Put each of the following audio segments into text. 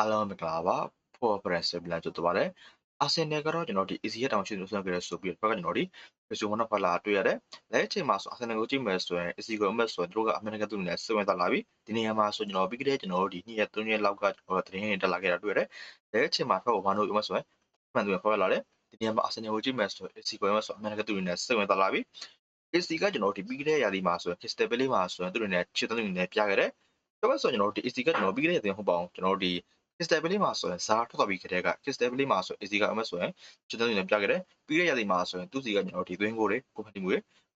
အားလုံးမင်္ဂလာပါဖော်ပရက်ဆပ်လန်ကြတော့ပါတယ်အာဆင်နယ်ကတော့ကျွန်တော်ဒီ easy တောင်ရှိလို့ဆိုကြရဆိုပြီးတော့ကျွန်တော်ဒီပစုံမနဖလာတွေ့ရတယ်။လက်အချိန်မှာဆိုအာဆင်နယ်ကိုကြည့်မယ်ဆိုရင် easy ကိုအမတ်ဆိုရင်တို့ကအမေရိကန်သူနဲ့စဝင်သွားလာပြီ။ဒီနေရာမှာဆိုကျွန်တော်ပြီးကြတဲ့ကျွန်တော်ဒီ2ရက်3ရက်လောက်ကကျွန်တော်သတင်းတွေတက်လာခဲ့တာတွေ့ရတယ်။လက်အချိန်မှာတော့ဘာလို့အမတ်ဆိုရင်မှန်သူခေါ်လာတယ်။ဒီနေရာမှာအာဆင်နယ်ကိုကြည့်မယ်ဆိုရင် easy ကိုအမတ်ဆိုအမေရိကန်သူနဲ့စဝင်သွားလာပြီ။ easy ကကျွန်တော်ဒီပြီးကြတဲ့ရာသီမှာဆိုရင် crystal play မှာဆိုရင်သူတို့နဲ့ချစ်တဲ့သူနဲ့ပြခဲ့တယ်။ဒါပေမဲ့ဆိုကျွန်တော်ဒီ easy ကကျွန်တော်ပြီးကြတဲ့ရာသီဟုတ်ပါအောင်ကျွန်တော်ဒီ crystal play မှာဆိုရင်ဇာထွက်သွားပြီးခတဲ့က crystal play မှာဆို AC ကအမဆိုရင်ချစ်တဲ့နေပြခဲ့တယ်ပြီးတဲ့ရာသီမှာဆိုရင်သူစီကကျွန်တော်ဒီသွင်းကိုလေးကိုဖတီမွေ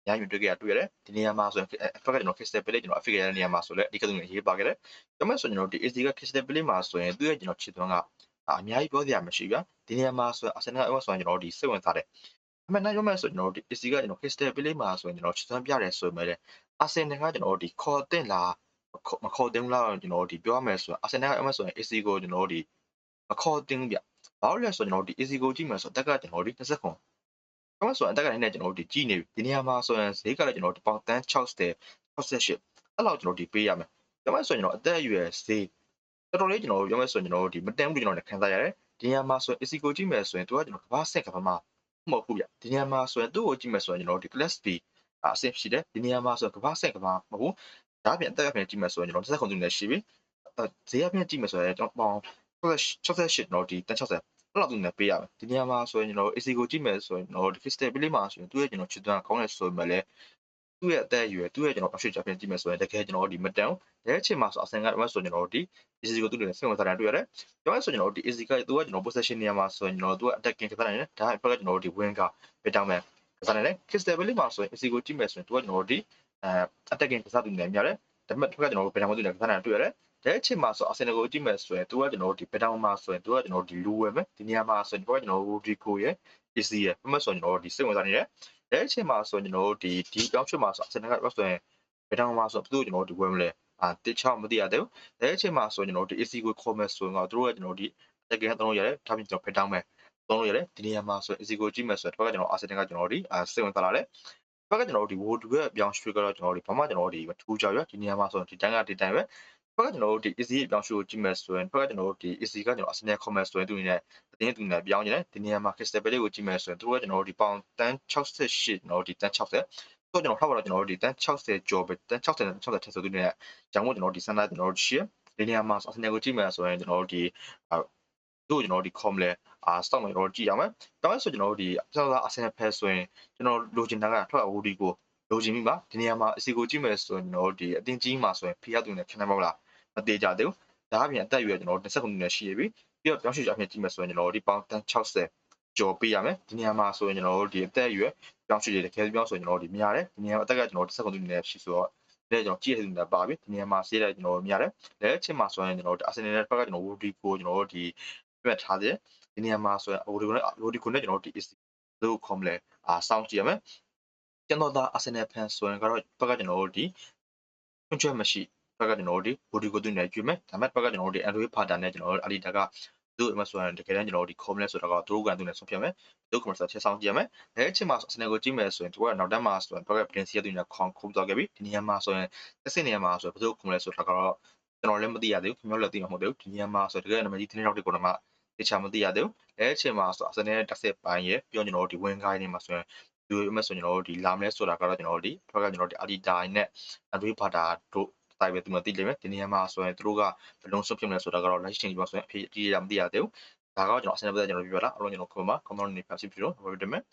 ရမ်းယူတွေ့ခဲ့ရတွေ့ရတယ်ဒီနေရာမှာဆိုရင် effect ကကျွန်တော် crystal play ကျွန်တော် effect ရတဲ့နေရာမှာဆိုလည်းအဓိကသူနေရေးပါခဲ့တယ်ဒါမဲ့ဆိုကျွန်တော်ဒီ AC က crystal play မှာဆိုရင်သူရဲ့ကျွန်တော်ချစ်သွန်းကအများကြီးပြောစရာမရှိဘူးဒီနေရာမှာဆိုရင် Arsenal အမဆိုရင်ကျွန်တော်ဒီစိတ်ဝင်စားတယ်အမှန်တမ်းပြောမယ်ဆိုကျွန်တော်ဒီ AC ကကျွန်တော် crystal play မှာဆိုရင်ကျွန်တော်ချစ်သွန်းပြတယ်ဆိုပေမဲ့ Arsenal ကကျွန်တော်ဒီခေါ်တင်လာ မခေါ်တင်လားကျွန်တော်ဒီပြောရမယ်ဆိုရင် Arsenal အမဆိုရင် AC ကိုကျွန်တော်ဒီမခေါ်တင်ဗျဘာလို့လဲဆိုတော့ကျွန်တော်ဒီ AC ကိုကြည့်မယ်ဆိုတော့တက်ကကျွန်တော်ဒီ20ခွန်ကျွန်တော်ဆိုရင်တက်ကလည်းနဲ့ကျွန်တော်ဒီကြည့်နေပြီဒီနေရာမှာဆိုရင်ဈေးကလည်းကျွန်တော်ဒီပေါင်တန်း60 68အဲ့လောက်ကျွန်တော်ဒီပေးရမယ်ကျွန်တော်ဆိုရင်ကျွန်တော်အသက်အရွယ်ဈေးတော်တော်လေးကျွန်တော်ပြောမယ်ဆိုရင်ကျွန်တော်ဒီမတန်ဘူးကျွန်တော်လည်းခံစားရတယ်ဒီနေရာမှာဆိုရင် AC ကိုကြည့်မယ်ဆိုရင်သူကကျွန်တော်ကဘာဆက်ကဘာမှမဟုတ်ဘူးဗျဒီနေရာမှာဆိုရင်သူ့ကိုကြည့်မယ်ဆိုရင်ကျွန်တော်ဒီ class B အဆင့်ရှိတယ်ဒီနေရာမှာဆိုရင်ကဘာဆက်ကဘာမဟုတ် ဘူးဒါပြင်အသက်အရွယ်ကြည့်မယ်ဆိုရင်ကျွန်တော်20ခွန်သူနဲ့ရှိပြီဈေးအပြင်ကြည့်မယ်ဆိုရင်ကျွန်တော်ပေါင်68တော့ဒီ160အဲ့လောက်သူနဲ့ပေးရမယ်ဒီနေရာမှာဆိုရင်ကျွန်တော် AC ကိုကြည့်မယ်ဆိုရင်ကျွန်တော်ဒီ crystal play မှာဆိုရင်သူ့ရဲ့ကျွန်တော်ချစ်သွမ်းကောင်းတဲ့ဆိုပေမဲ့လည်းသူ့ရဲ့အသက်အရွယ်သူ့ရဲ့ကျွန်တော်အရှိချပြန်ကြည့်မယ်ဆိုရင်တကယ်ကျွန်တော်ဒီမတန်တဲ့အချိန်မှာဆိုအဆန်ကတော့ဆိုကျွန်တော်ဒီ AC ကိုသူ့နဲ့စိတ်ဝင်စားတယ်တွေ့ရတယ်ပြောရဆိုကျွန်တော်ဒီ AC ကသူကကျွန်တော် possession နေရာမှာဆိုရင်ကျွန်တော်သူက attacking ကစားနိုင်တယ်ဒါအဖက်ကကျွန်တော်ဒီ wing က better man ကစားနိုင်တယ် crystal play မှာဆိုရင် AC ကိုကြည့်မယ်ဆိုရင်သူကကျွန်တော်ဒီ အဲ attacking ကစားသူနေများတယ်ဒါပေမဲ့တစ်ခါကျွန်တော် better man သူနဲ့ကစားနိုင်တွေ့ရတယ်တဲ့အချိန်မှာဆိုအာဆင်နယ်ကိုကြည့်မယ်ဆိုရင်သူကကျွန်တော်တို့ဒီဘက်တောင်မှာဆိုရင်သူကကျွန်တော်ဒီလူဝယ်မယ်ဒီနေရာမှာဆိုရင်သူကကျွန်တော်တို့ဒီကိုရဲ့ AC ရဲ့ဘယ်မှာဆိုရင်ကျွန်တော်တို့ဒီစိတ်ဝင်စားနေတယ်တဲ့အချိန်မှာဆိုရင်ကျွန်တော်တို့ဒီဒီပြောင်းချွတ်မှာဆိုအာဆင်နယ်ကဆိုရင်ဘက်တောင်မှာဆိုသူတို့ကျွန်တော်တို့ဒီဝယ်မလဲအာတစ်ချောင်းမသိရသေးဘူးတဲ့အချိန်မှာဆိုရင်ကျွန်တော်တို့ဒီ AC ကိုခေါ်မယ်ဆိုရင်တော့သူတို့ကကျွန်တော်တို့ဒီတကယ်တော့ရတယ်ဒါပြင်ကျွန်တော်ဘက်တောင်မယ်သုံးလို့ရတယ်ဒီနေရာမှာဆိုရင် AC ကိုကြည့်မယ်ဆိုတော့ကျွန်တော်အာဆင်နယ်ကကျွန်တော်တို့ဒီအာစိတ်ဝင်စားလာတယ် ဘက်ကကျွန်တော်တို့ဒီ World ရဲ့အပြောင်းရွှေ့ကတော့ကျွန်တော်တို့ဒီဘာမှကျွန်တော်တို့ဒီမထူးကြရဒီနေရာမှာဆိုရင်ဒီတိုင်းကဒီတိုင်းပဲဘက်ကကျွန်တော်တို့ဒီ AC အပြောင်းရွှေ့ကိုကြည့်မယ်ဆိုရင်ဘက်ကကျွန်တော်တို့ဒီ AC ကကျွန်တော် Arsenal comment ဆိုရင်သူအနေနဲ့တင်းသူနဲ့ပြောင်းနေတယ်ဒီနေရာမှာ Crystal Palace ကိုကြည့်မယ်ဆိုရင်သူကကျွန်တော်တို့ဒီပေါင်တန်း68ကျွန်တော်တို့ဒီတန်း60ဆိုတော့ကျွန်တော်ထောက်ပါတော့ကျွန်တော်တို့ဒီတန်း60ကျော်ပဲတန်း60နဲ့60ထက်ဆိုသူနဲ့ကျောင်းမို့ကျွန်တော်ဒီစန္ဒကျွန်တော်တို့ရှိဒီနေရာမှာ Arsenal ကိုကြည့်မယ်ဆိုရင်ကျွန်တော်တို့ဒီ တို့ကျွန်တော်ဒီ com လဲအာ stock မှာကျွန်တော်ကြည့်ရမယ်။ဒါမှဆိုကျွန်တော်တို့ဒီအစားအစာ Arsenal fan ဆိုရင်ကျွန်တော်လိုချင်တာကထွက်အဝူဒီကိုလိုချင်ပြီပါဒီနေရာမှာအစီကိုကြည့်မယ်ဆိုရင်ကျွန်တော်ဒီအတင်းကြီးမှာဆိုရင်ဖီးရသူနဲ့ခံနိုင်ပါ့လားမသေးကြသေးဘူး။ဒါအပြင်အသက်အရွယ်ကျွန်တော်20ခုနှစ်ရှိရပြီ။ပြီးတော့ပြောင်းရွှေ့ကြအပြင်ကြည့်မယ်ဆိုရင်ကျွန်တော်ဒီပေါင်တန်း60ကျော်ပေးရမယ်ဒီနေရာမှာဆိုရင်ကျွန်တော်တို့ဒီအသက်အရွယ်ပြောင်းရွှေ့ရတဲ့ခဲပြောင်းဆိုရင်ကျွန်တော်ဒီများတယ်ဒီနေရာအသက်ကကျွန်တော်20ခုနှစ်ရှိဆိုတော့လက်ကျွန်တော်ကြည့်ရတဲ့ပါပြီဒီနေရာမှာဆေးလိုက်ကျွန်တော်များတယ်လက်ချင်းမှာဆိုရင်ကျွန်တော်အာဆင်နယ်ဘက်ကကျွန်တော်ဝူဒီကိုကျွန်တော်ဒီ ပြတ်ထားတယ်ဒီနေရာမှာဆိုရင်ဝူဒီကိုနဲ့ဝူဒီကိုနဲ့ကျွန်တော်ဒီ AC လို့ခေါ်မလဲအာစောင့်ကြည့်ရမယ်ကျွန်တော်ဒါအာဆင်နယ်ဖန်ဆိုရင်ကတော့ဘက်ကကျွန်တော်တို့ဒီကျွတ်ကျွတ်မရှိဘက်ကကျွန်တော်တို့ဒီဝူဒီကိုတူနေကြည့်မယ်ဒါပေမဲ့ဘက်ကကျွန်တော်တို့ဒီ Android ဖာတာနဲ့ကျွန်တော်တို့အလီတာကသူ့အမဆိုရင်တကယ်တမ်းကျွန်တော်တို့ဒီ com လဲဆိုတာကသူတို့ကန်သူနဲ့ဆုံးဖြတ်မယ်သူ commercial ချက်ဆောင်ကြည့်ရမယ်အဲအချိန်မှာစနေကိုကြည့်မယ်ဆိုရင်သူကနောက်တန်းမှာဆိုရင်ဘက်က prince ရသူနဲ့ com ခုသွားခဲ့ပြီဒီနေရာမှာဆိုရင်တစ်စနေရာမှာဆိုရင်ဘယ်သူ com လဲဆိုတာကတော့ ကျွန်တော်လည်းမသိရသေးဘူးခင်ဗျားလည်းသိမှာမဟုတ်သေးဘူးဒီနေရာမှာဆိုတကယ်နံပါတ်ကြီးတင်းနောက်တွေကိုတော့မှတခြားမသိရသေးဘူးအဲအချိန်မှာဆိုအစနေတစ်ဆက်ပိုင်းရပြောကျွန်တော်တို့ဒီ win guide နေမှာဆိုရင်ဒီမဲ့ဆိုကျွန်တော်တို့ဒီလာမလဲဆိုတာကတော့ကျွန်တော်တို့ဒီဘက်ကကျွန်တော်တို့ဒီ Adidas နဲ့ Android Bata တို့တိုင်းပဲသူမသိလိမ့်မယ်ဒီနေရာမှာဆိုရင်သူတို့ကဘယ်လုံးဆွတ်ဖြစ်မလဲဆိုတာကတော့ live stream ပြောဆိုရင်အဖြေအကြီးရမသိရသေးဘူးဒါကတော့ကျွန်တော်အစနေပတ်ကျွန်တော်ပြောပြတာအလုံးကျွန်တော် comment comment နေပြစီပြီးတော့ဝယ်ပြတယ်မယ်